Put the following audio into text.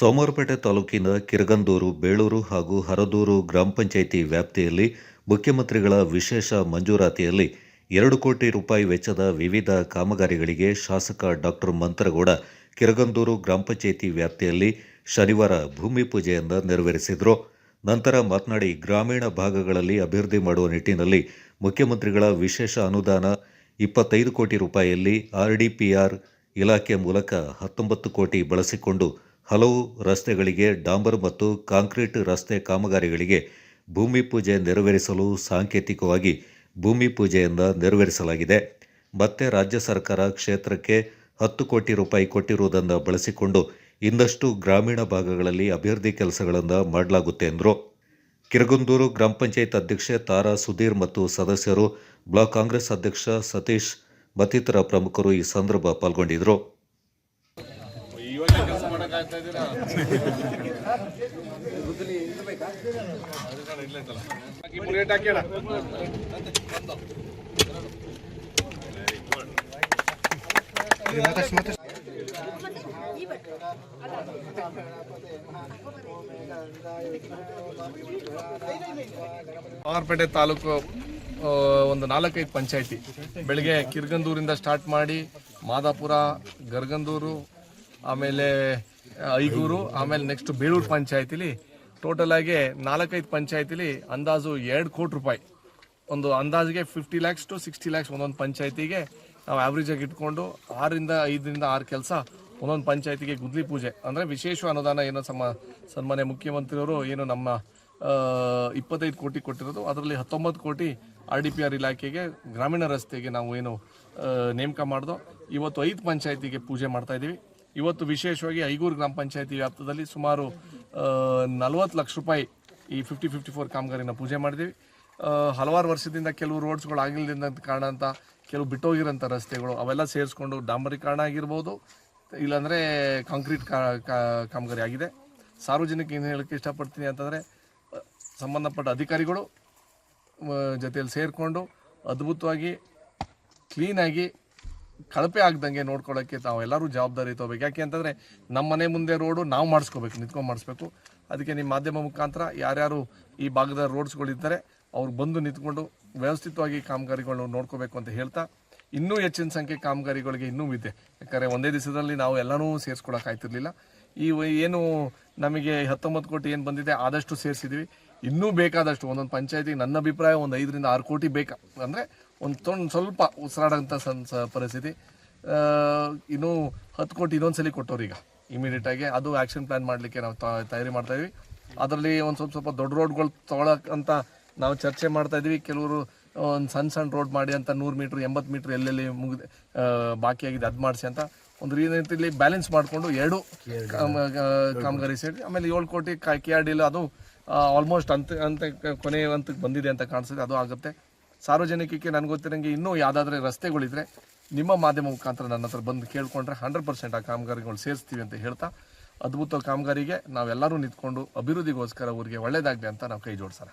ಸೋಮವಾರಪೇಟೆ ತಾಲೂಕಿನ ಕಿರಗಂದೂರು, ಬೇಳೂರು ಹಾಗೂ ಹರದೂರು ಗ್ರಾಮ ಪಂಚಾಯಿತಿ ವ್ಯಾಪ್ತಿಯಲ್ಲಿ ಮುಖ್ಯಮಂತ್ರಿಗಳ ವಿಶೇಷ ಮಂಜೂರಾತಿಯಲ್ಲಿ ಎರಡು ಕೋಟಿ ರೂಪಾಯಿ ವೆಚ್ಚದ ವಿವಿಧ ಕಾಮಗಾರಿಗಳಿಗೆ ಶಾಸಕ ಡಾಕ್ಟರ್ ಮಂತ್ರಗೌಡ ಕಿರಗಂದೂರು ಗ್ರಾಮ ಪಂಚಾಯಿತಿ ವ್ಯಾಪ್ತಿಯಲ್ಲಿ ಶನಿವಾರ ಭೂಮಿ ಪೂಜೆಯನ್ನು ನೆರವೇರಿಸಿದರು. ನಂತರ ಮಾತನಾಡಿ, ಗ್ರಾಮೀಣ ಭಾಗಗಳಲ್ಲಿ ಅಭಿವೃದ್ಧಿ ಮಾಡುವ ನಿಟ್ಟಿನಲ್ಲಿ ಮುಖ್ಯಮಂತ್ರಿಗಳ ವಿಶೇಷ ಅನುದಾನ ಇಪ್ಪತ್ತೈದು ಕೋಟಿ ರೂಪಾಯಿಯಲ್ಲಿ ಆರ್ಡಿಪಿಆರ್ ಇಲಾಖೆ ಮೂಲಕ ಹತ್ತೊಂಬತ್ತು ಕೋಟಿ ಬಳಸಿಕೊಂಡು ಹಲವು ರಸ್ತೆಗಳಿಗೆ ಡಾಂಬರ್ ಮತ್ತು ಕಾಂಕ್ರೀಟ್ ರಸ್ತೆ ಕಾಮಗಾರಿಗಳಿಗೆ ಭೂಮಿ ಪೂಜೆ ನೆರವೇರಿಸಲು ಸಾಂಕೇತಿಕವಾಗಿ ಭೂಮಿ ಪೂಜೆಯಿಂದ ನೆರವೇರಿಸಲಾಗಿದೆ. ಮತ್ತೆ ರಾಜ್ಯ ಸರ್ಕಾರ ಕ್ಷೇತ್ರಕ್ಕೆ ಹತ್ತು ಕೋಟಿ ರೂಪಾಯಿ ಕೊಟ್ಟಿರುವುದನ್ನು ಬಳಸಿಕೊಂಡು ಇನ್ನಷ್ಟು ಗ್ರಾಮೀಣ ಭಾಗಗಳಲ್ಲಿ ಅಭಿವೃದ್ಧಿ ಕೆಲಸಗಳನ್ನು ಮಾಡಲಾಗುತ್ತೆ ಎಂದರು. ಕಿರಗುಂದೂರು ಗ್ರಾಮ ಪಂಚಾಯತ್ ಅಧ್ಯಕ್ಷೆ ತಾರಾ ಸುಧೀರ್ ಮತ್ತು ಸದಸ್ಯರು ಬ್ಲಾಕ್ ಕಾಂಗ್ರೆಸ್ ಅಧ್ಯಕ್ಷ ಸತೀಶ್ ಮತ್ತಿತರ ಪ್ರಮುಖರು ಈ ಸಂದರ್ಭ ಪಾಲ್ಗೊಂಡಿದ್ದರು ಆರ್ಪೇಟೆ ತಾಲೂಕು ಒಂದು ನಾಲ್ಕೈದು ಪಂಚಾಯಿತಿ. ಬೆಳಗ್ಗೆ ಕಿರ್ಗಂದೂರಿಂದ ಸ್ಟಾರ್ಟ್ ಮಾಡಿ ಮಾದಾಪುರ ಗರ್ಗಂದೂರು ಆಮೇಲೆ ಐಗೂರು, ಆಮೇಲೆ ನೆಕ್ಸ್ಟ್ ಬೇಳೂರು ಪಂಚಾಯತಿಲಿ ಟೋಟಲ್ ಆಗಿ ನಾಲ್ಕೈದು ಪಂಚಾಯತಿಲಿ ಅಂದಾಜು ಎರಡು ಕೋಟಿ ರೂಪಾಯಿ. ಒಂದು ಅಂದಾಜಿಗೆ fifty lakhs to sixty lakhs ಒಂದೊಂದು ಪಂಚಾಯತಿಗೆ ನಾವು ಆವ್ರೇಜ್ ಆಗಿ ಇಟ್ಕೊಂಡು ಆರರಿಂದ ಐದರಿಂದ ಆರು ಕೆಲಸ ಒಂದೊಂದು ಪಂಚಾಯತಿಗೆ ಗುದ್ಲಿ ಪೂಜೆ. ಅಂದರೆ ವಿಶೇಷ ಅನುದಾನ ಏನೋ ಸಮ, ಸನ್ಮಾನ್ಯ ಮುಖ್ಯಮಂತ್ರಿಯವರು ಏನು ನಮ್ಮ ಇಪ್ಪತ್ತೈದು ಕೋಟಿ ಕೊಟ್ಟಿರೋದು. ಅದರಲ್ಲಿ ಹತ್ತೊಂಬತ್ತು ಕೋಟಿ ಆರ್ ಡಿ ಪಿ ಆರ್ ಇಲಾಖೆಗೆ, ಗ್ರಾಮೀಣ ರಸ್ತೆಗೆ ನಾವು ಏನು ನೇಮಕ ಮಾಡಿದೋ. ಇವತ್ತು ಐದು ಪಂಚಾಯತಿಗೆ ಪೂಜೆ ಮಾಡ್ತಾ ಇದ್ದೀವಿ ಇವತ್ತು ವಿಶೇಷವಾಗಿ ಐಗೂರು ಗ್ರಾಮ ಪಂಚಾಯತಿ ವ್ಯಾಪ್ತದಲ್ಲಿ ಸುಮಾರು ನಲವತ್ತು ಲಕ್ಷ ರೂಪಾಯಿ ಈ ಫಿಫ್ಟಿ ಫಿಫ್ಟಿ ಫೋರ್ ಕಾಮಗಾರಿನ ಪೂಜೆ ಮಾಡಿದ್ದೀವಿ. ಹಲವಾರು ವರ್ಷದಿಂದ ಕೆಲವು ರೋಡ್ಸ್ಗಳು ಆಗಿಲ್ಲದಿಂದ ಕಾರಣ ಅಂತ, ಕೆಲವು ಬಿಟ್ಟೋಗಿರೋಂಥ ರಸ್ತೆಗಳು ಅವೆಲ್ಲ ಸೇರಿಸ್ಕೊಂಡು ಡಾಂಬರೀಕರಣ ಆಗಿರ್ಬೋದು, ಇಲ್ಲಾಂದರೆ ಕಾಂಕ್ರೀಟ್ ಕಾಮಗಾರಿ ಆಗಿದೆ. ಸಾರ್ವಜನಿಕ ಏನು ಹೇಳಕ್ಕೆ ಇಷ್ಟಪಡ್ತೀನಿ ಅಂತಂದರೆ, ಸಂಬಂಧಪಟ್ಟ ಅಧಿಕಾರಿಗಳು ಜೊತೆಯಲ್ಲಿ ಸೇರಿಕೊಂಡು ಅದ್ಭುತವಾಗಿ, ಕ್ಲೀನಾಗಿ ಕಳಪೆ ಆಗ್ದಂಗೆ ನೋಡ್ಕೊಳ್ಳೋಕ್ಕೆ ತಾವೆಲ್ಲರೂ ಜವಾಬ್ದಾರಿ ತಗೋಬೇಕು. ಯಾಕೆ ಅಂತಂದರೆ ನಮ್ಮ ಮನೆ ಮುಂದೆ ರೋಡು ನಾವು ಮಾಡಿಸ್ಕೋಬೇಕು, ನಿಂತ್ಕೊಂಡು ಮಾಡಿಸ್ಬೇಕು. ಅದಕ್ಕೆ ನಿಮ್ಮ ಮಾಧ್ಯಮ ಮುಖಾಂತರ ಯಾರ್ಯಾರು ಈ ಭಾಗದ ರೋಡ್ಸ್ಗಳಿದ್ದಾರೆ, ಅವ್ರು ಬಂದು ನಿಂತ್ಕೊಂಡು ವ್ಯವಸ್ಥಿತವಾಗಿ ಕಾಮಗಾರಿಗಳನ್ನ ನೋಡ್ಕೋಬೇಕು ಅಂತ ಹೇಳ್ತಾ, ಇನ್ನೂ ಹೆಚ್ಚಿನ ಸಂಖ್ಯೆ ಕಾಮಗಾರಿಗಳಿಗೆ ಇನ್ನೂ ಇದೆ. ಯಾಕಂದರೆ ಒಂದೇ ದಿವಸದಲ್ಲಿ ನಾವು ಎಲ್ಲನೂ ಸೇರಿಸ್ಕೊಳಕ್ಕಾಯ್ತಿರ್ಲಿಲ್ಲ ಈ ವ- ಏನು ನಮಗೆ ಹತ್ತೊಂಬತ್ತು ಕೋಟಿ ಏನು ಬಂದಿದೆ, ಆದಷ್ಟು ಸೇರಿಸಿದ್ವಿ. ಇನ್ನೂ ಬೇಕಾದಷ್ಟು ಒಂದೊಂದು ಪಂಚಾಯತಿಗೆ ನನ್ನ ಅಭಿಪ್ರಾಯ ಒಂದು ಐದರಿಂದ ಆರು ಕೋಟಿ ಬೇಕಾ? ಅಂದರೆ ಒಂದು ತೊಂದು ಸ್ವಲ್ಪ ಉಸಿರಾಡೋಂಥ ಸನ್ ಸ ಪರಿಸ್ಥಿತಿ. ಇನ್ನೂ ಹತ್ತು ಕೋಟಿ ಇನ್ನೊಂದ್ಸಲಿ ಕೊಟ್ಟವ್ರು ಈಗ ಇಮಿಡಿಯೇಟಾಗಿ ಅದು ಆ್ಯಕ್ಷನ್ ಪ್ಲ್ಯಾನ್ ಮಾಡಲಿಕ್ಕೆ ನಾವು ತಯಾರಿ ಮಾಡ್ತಾ ಇದೀವಿ. ಅದರಲ್ಲಿ ಒಂದು ಸ್ವಲ್ಪ ಸ್ವಲ್ಪ ದೊಡ್ಡ ರೋಡ್ಗಳು ತೊಗೊಳಕ್ಕಂತ ನಾವು ಚರ್ಚೆ ಮಾಡ್ತಾ ಇದೀವಿ. ಕೆಲವರು ಒಂದು ಸಣ್ಣ ಸಣ್ಣ ರೋಡ್ ಮಾಡಿ ಅಂತ ನೂರು ಮೀಟ್ರ್ ಎಂಬತ್ತು ಮೀಟ್ರ್ ಎಲ್ಲೆಲ್ಲಿ ಮುಗಿದ ಬಾಕಿಯಾಗಿದೆ ಅದು ಮಾಡಿಸಿ ಅಂತ ಒಂದು ರೀತಿಯಲ್ಲಿ ಬ್ಯಾಲೆನ್ಸ್ ಮಾಡಿಕೊಂಡು ಎರಡು ಕಾಮಗಾರಿ ಸೇರಿ ಆಮೇಲೆ ಏಳು ಕೋಟಿ ಕೆ ಆರ್ ಡಿಲ್ ಅದು ಆಲ್ಮೋಸ್ಟ್ ಅಂತ ಅಂತ ಕೊನೆ ಹಂತಕ್ಕೆ ಬಂದಿದೆ ಅಂತ ಕಾಣಿಸುತ್ತೆ, ಅದು ಆಗುತ್ತೆ. ಸಾರ್ವಜನಿಕಕ್ಕೆ ನನಗೆ ಗೊತ್ತಿರೋಂಗೆ ಇನ್ನೂ ಯಾವುದಾದ್ರೆ ರಸ್ತೆಗಳಿದ್ರೆ ನಿಮ್ಮ ಮಾಧ್ಯಮ ಮುಖಾಂತರ ನನ್ನ ಹತ್ರ ಬಂದು ಕೇಳಿಕೊಂಡ್ರೆ ಹಂಡ್ರೆಡ್ ಪರ್ಸೆಂಟ್ ಆ ಕಾಮಗಾರಿಗಳು ಸೇರಿಸ್ತೀವಿ ಅಂತ ಹೇಳ್ತಾ, ಅದ್ಭುತ ಕಾಮಗಾರಿಗೆ ನಾವೆಲ್ಲರೂ ನಿಂತ್ಕೊಂಡು ಅಭಿವೃದ್ಧಿಗೋಸ್ಕರ ಊರಿಗೆ ಒಳ್ಳೇದಾಗಲಿ ಅಂತ ನಾವು ಕೈ ಜೋಡಿಸೋಣ.